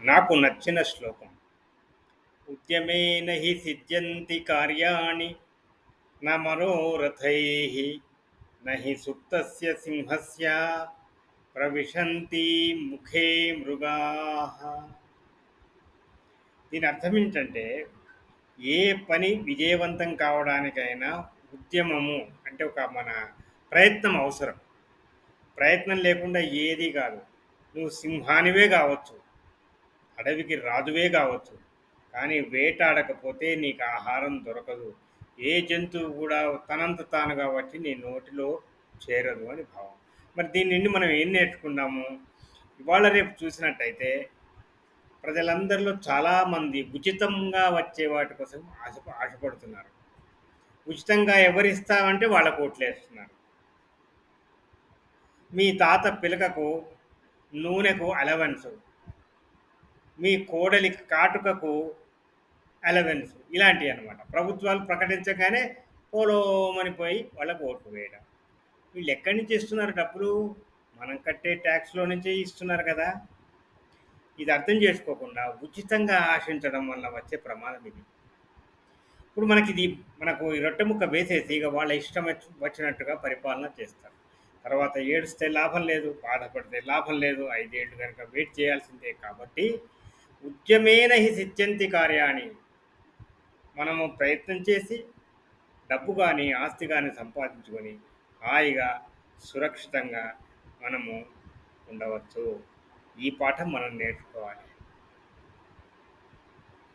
నాకు నచ్చిన శ్లోకం. ఉద్యమేన హి సిద్ధ్యంతి కార్యాణి న మనోరథై నహి సుప్తస్య సింహస్య ప్రవిశంతి ముఖే మృగా. దీని అర్థం ఏంటంటే ఏ పని విజయవంతం కావడానికైనా ఉద్యమము అంటే ఒక మన ప్రయత్నం అవసరం. ప్రయత్నం లేకుండా ఏది కాదు. నువ్వు సింహానివే కావచ్చు. అడవికి రాజువే కావచ్చు. కానీ వేటాడకపోతే నీకు ఆహారం దొరకదు. ఏ జంతువు కూడా తనంత తానుగా వచ్చి నీ నోటిలో చేరదు అని భావం. మరి దీని నుండి మనం ఏం నేర్చుకున్నాము? ఇవాళ రేపు చూసినట్టయితే ప్రజలందరిలో చాలామంది ఉచితంగా వచ్చే వాటి కోసం ఆశ ఆశపడుతున్నారు. ఉచితంగా ఎవరిస్తామంటే వాళ్ళ కోట్లేస్తున్నారు మీ తాత పిలకకు నూనెకు అలవెన్స్. మీ కోడలి కాటుకకు అలవెన్స్ ఇలాంటివి అనమాట ప్రభుత్వాలు ప్రకటించగానే పోలోమని పోయి వాళ్ళకు ఓట్లు వేయడం. వీళ్ళు ఎక్కడి నుంచి ఇస్తున్నారు డబ్బులు? మనం కట్టే ట్యాక్స్లో నుంచే ఇస్తున్నారు కదా. ఇది అర్థం చేసుకోకుండా ఉచితంగా ఆశించడం వల్ల వచ్చే ప్రమాదం ఇది. ఇప్పుడు మనకి ఇది మనకు ఈ రొట్టె ముక్క వేసేసి ఇక వాళ్ళ ఇష్టం వచ్చినట్టుగా పరిపాలన చేస్తారు. తర్వాత ఏడుస్తే లాభం లేదు బాధపడితే లాభం లేదు ఐదేళ్ళు కనుక వెయిట్ చేయాల్సిందే కాబట్టి ఉద్యమేన హి సిద్ధ్యంతి కార్యాణి. మనము ప్రయత్నం చేసి డబ్బు కానీ ఆస్తి కానీ సంపాదించుకొని హాయిగా సురక్షితంగా మనము ఉండవచ్చు. ఈ పాఠం మనం నేర్చుకోవాలి.